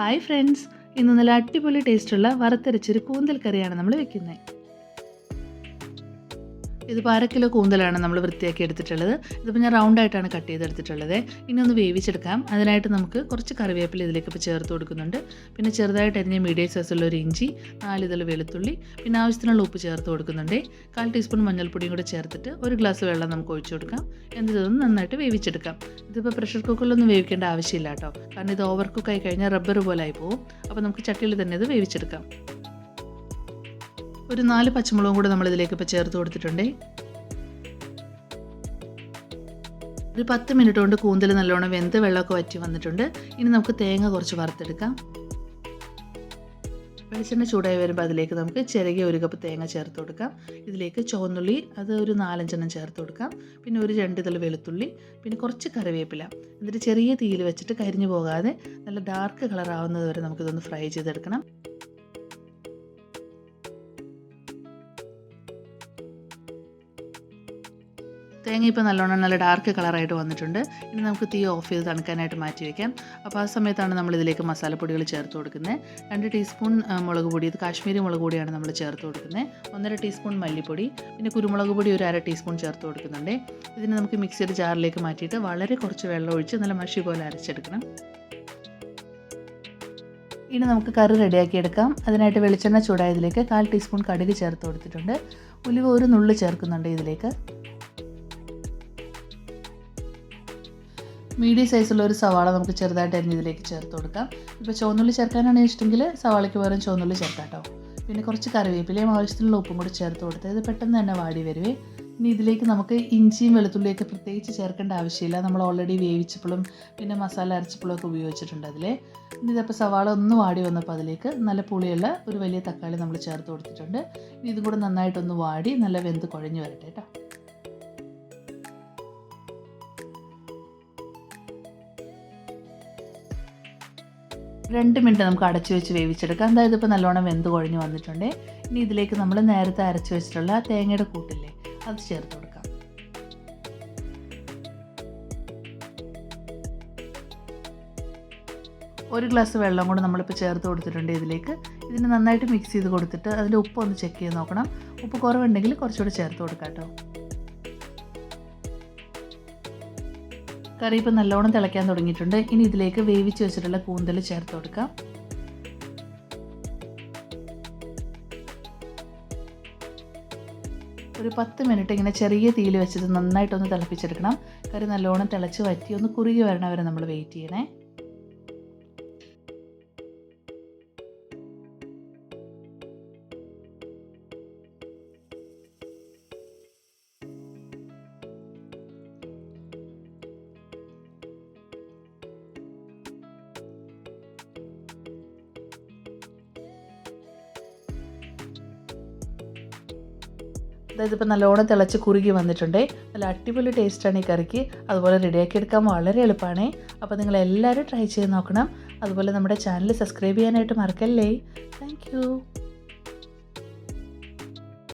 Hi friends ഇന്ന് നല്ല അടിപൊളി ടേസ്റ്റുള്ള വറുത്തരച്ചൊരു കൂന്തൽ കറിയാണ് നമ്മൾ വെക്കുന്നത് ഇതിപ്പോൾ അര കിലോ കൂന്തലാണ് നമ്മൾ വൃത്തിയാക്കി എടുത്തിട്ടുള്ളത്. ഇതിപ്പോൾ ഞാൻ റൗണ്ട് ആയിട്ടാണ് കട്ട് ചെയ്തെടുത്തിട്ടുള്ളത് ഇനി ഒന്ന് വേവിച്ചെടുക്കാം. അതിനായിട്ട് നമുക്ക് കുറച്ച് കറിവേപ്പില ഇതിലേക്ക് ഇപ്പോൾ ചേർത്ത് കൊടുക്കുന്നുണ്ട്. പിന്നെ ചെറുതായിട്ട് അരിഞ്ഞ മീഡിയം സൈസുള്ള ഒരു ഇഞ്ചി നാല് ഇതൾ വെളുത്തുള്ളി പിന്നെ ആവശ്യത്തിനുള്ള ഉപ്പ് ചേർത്ത് കൊടുക്കുന്നുണ്ട്. കാൽ ടീസ്പൂൺ മഞ്ഞൾപ്പൊടിയും കൂടെ ചേർത്തിട്ട് ഒരു ഗ്ലാസ് വെള്ളം നമുക്ക് ഒഴിച്ചു കൊടുക്കാം. എന്നിട്ട് ഇതൊന്ന് നന്നായിട്ട് വേവിച്ചെടുക്കാം. ഇതിപ്പോൾ പ്രഷർ കുക്കറിലൊന്നും വേവിക്കേണ്ട ആവശ്യമില്ല കേട്ടോ. കാരണം ഇത് ഓവർ കുക്കായി കഴിഞ്ഞാൽ റബ്ബർ പോലെ ആയി പോകും അപ്പോൾ നമുക്ക് ചട്ടിയിൽ തന്നെ ഇത് വേവിച്ചെടുക്കാം. ഒരു നാല് പച്ചമുളകും കൂടെ നമ്മൾ ഇതിലേക്ക് ഇപ്പോൾ ചേർത്ത് കൊടുത്തിട്ടുണ്ട്. ഒരു പത്ത് മിനിറ്റ് കൊണ്ട് കൂന്തൽ നല്ലോണം വെന്ത് വെള്ളമൊക്കെ വറ്റി വന്നിട്ടുണ്ട്. ഇനി നമുക്ക് തേങ്ങ കുറച്ച് വറുത്തെടുക്കാം. വെളിച്ചെണ്ണ ചൂടായി വരുമ്പോൾ അതിലേക്ക് നമുക്ക് ചിരകിയ ഒരു കപ്പ് തേങ്ങ ചേർത്ത് കൊടുക്കാം. ഇതിലേക്ക് ചുവന്നുള്ളി അത് ഒരു നാലഞ്ചെണ്ണം ചേർത്ത് കൊടുക്കാം. പിന്നെ ഒരു രണ്ട് തല വെളുത്തുള്ളി പിന്നെ കുറച്ച് കറിവേപ്പില. എന്നിട്ട് ചെറിയ തീയിൽ വെച്ചിട്ട് കരിഞ്ഞു പോകാതെ നല്ല ഡാർക്ക് കളർ ആവുന്നത് വരെ നമുക്കിതൊന്ന് ഫ്രൈ ചെയ്തെടുക്കണം. തേങ്ങ ഇപ്പോൾ നല്ലോണം നല്ല ഡാർക്ക് കളറായിട്ട് വന്നിട്ടുണ്ട്. ഇനി നമുക്ക് തീ ഓഫ് ചെയ്ത് തണുക്കാനായിട്ട് മാറ്റി വയ്ക്കാം അപ്പോൾ ആ സമയത്താണ് നമ്മൾ ഇതിലേക്ക് മസാലപ്പൊടികൾ ചേർത്ത് കൊടുക്കുന്നത് രണ്ട് ടീസ്പൂൺ മുളക് പൊടി ഇത് കാശ്മീരി മുളക് പൊടിയാണ് നമ്മൾ ചേർത്ത് കൊടുക്കുന്നത് ഒന്നര ടീസ്പൂൺ മല്ലിപ്പൊടി പിന്നെ കുരുമുളക് പൊടി ഒരു അര ടീസ്പൂൺ ചേർത്ത് കൊടുക്കുന്നുണ്ട്. ഇതിനെ നമുക്ക് മിക്സിയുടെ ജാറിലേക്ക് മാറ്റിയിട്ട് വളരെ കുറച്ച് വെള്ളം ഒഴിച്ച് നല്ല മഷി പോലെ അരച്ചെടുക്കണം. ഇനി നമുക്ക് കറി റെഡിയാക്കി എടുക്കാം. അതിനായിട്ട് വെളിച്ചെണ്ണ ചൂടായതിലേക്ക് കാൽ ടീസ്പൂൺ കടുക് ചേർത്ത് കൊടുത്തിട്ടുണ്ട്. ഉലുവ ഒരു നുള്ളു ചേർക്കുന്നുണ്ട് ഇതിലേക്ക്. മീഡിയം സൈസുള്ള ഒരു സവാള നമുക്ക് ചെറുതായിട്ട് അരിഞ്ഞ് ഇതിലേക്ക് ചേർത്ത് കൊടുക്കാം. ഇപ്പോൾ ചുവന്നുള്ളി ചേർക്കാനാണ് ഇഷ്ടമെങ്കിൽ സവാളയ്ക്ക് പകരം ചുവന്നുള്ളി ചേർക്കാം കേട്ടോ പിന്നെ കുറച്ച് കറിവേപ്പിലയും ആവശ്യത്തിനുള്ള ഉപ്പും കൂടി ചേർത്ത് കൊടുത്ത് ഇത് പെട്ടെന്ന് തന്നെ വാടി വരുവേ. ഇനി ഇതിലേക്ക് നമുക്ക് ഇഞ്ചിയും വെളുത്തുള്ളിയൊക്കെ പ്രത്യേകിച്ച് ചേർക്കേണ്ട ആവശ്യമില്ല. നമ്മൾ ഓൾറെഡി വേവിച്ചപ്പോഴും പിന്നെ മസാല അരച്ചപ്പോഴും ഒക്കെ ഉപയോഗിച്ചിട്ടുണ്ട് അതിൽ ഇനി ഇതപ്പോൾ സവാള ഒന്ന് വാടി വന്നപ്പോൾ അതിലേക്ക് നല്ല പുളിയുള്ള ഒരു വലിയ തക്കാളി നമ്മൾ ചേർത്ത് കൊടുത്തിട്ടുണ്ട്. ഇനി ഇതും കൂടെ നന്നായിട്ടൊന്ന് വാടി നല്ല വെന്ത് കുഴഞ്ഞു വരട്ടെ കേട്ടോ രണ്ട് മിനിറ്റ് നമുക്ക് അടച്ചു വെച്ച് വേവിച്ചെടുക്കാം. അതായത് ഇപ്പോൾ നല്ലോണം വെന്ത് കുഴഞ്ഞ് വന്നിട്ടുണ്ട്. ഇനി ഇതിലേക്ക് നമ്മൾ നേരത്തെ അരച്ച് വെച്ചിട്ടുള്ള തേങ്ങയുടെ കൂട്ടില്ലേ അത് ചേർത്ത് കൊടുക്കാം. ഒരു ഗ്ലാസ് വെള്ളം കൂടെ നമ്മളിപ്പോൾ ചേർത്ത് കൊടുത്തിട്ടുണ്ട് ഇതിലേക്ക്. ഇതിന് നന്നായിട്ട് മിക്സ് ചെയ്ത് കൊടുത്തിട്ട് അതിന്റെ ഉപ്പ് ഒന്ന് ചെക്ക് ചെയ്ത് നോക്കണം. ഉപ്പ് കുറവുണ്ടെങ്കിൽ കുറച്ചുകൂടി ചേർത്ത് കൊടുക്കാം കേട്ടോ. കറി ഇപ്പം നല്ലോണം തിളയ്ക്കാൻ തുടങ്ങിയിട്ടുണ്ട്. ഇനി ഇതിലേക്ക് വേവിച്ച് വെച്ചിട്ടുള്ള കൂന്തൽ ചേർത്ത് കൊടുക്കാം. ഒരു പത്ത് മിനിറ്റ് ഇങ്ങനെ ചെറിയ തീയിൽ വെച്ചിട്ട് നന്നായിട്ടൊന്ന് തിളപ്പിച്ചെടുക്കണം. കറി നല്ലോണം തിളച്ച് വറ്റി ഒന്ന് കുറുകി വരണവരെ നമ്മൾ വെയിറ്റ് ചെയ്യണേ. ഇപ്പോൾ നല്ലോണം തിളച്ച് കുറുകി വന്നിട്ടുണ്ട്. നല്ല അടിപൊളി ടേസ്റ്റാണ് ഈ കറിക്ക്. അതുപോലെ റെഡിയാക്കി എടുക്കാൻ വളരെ എളുപ്പമാണ്. അപ്പോൾ നിങ്ങൾ എല്ലാവരും ട്രൈ ചെയ്ത് നോക്കണം. അതുപോലെ നമ്മുടെ ചാനൽ സബ്സ്ക്രൈബ് ചെയ്യാനായിട്ട് മറക്കല്ലേ. താങ്ക്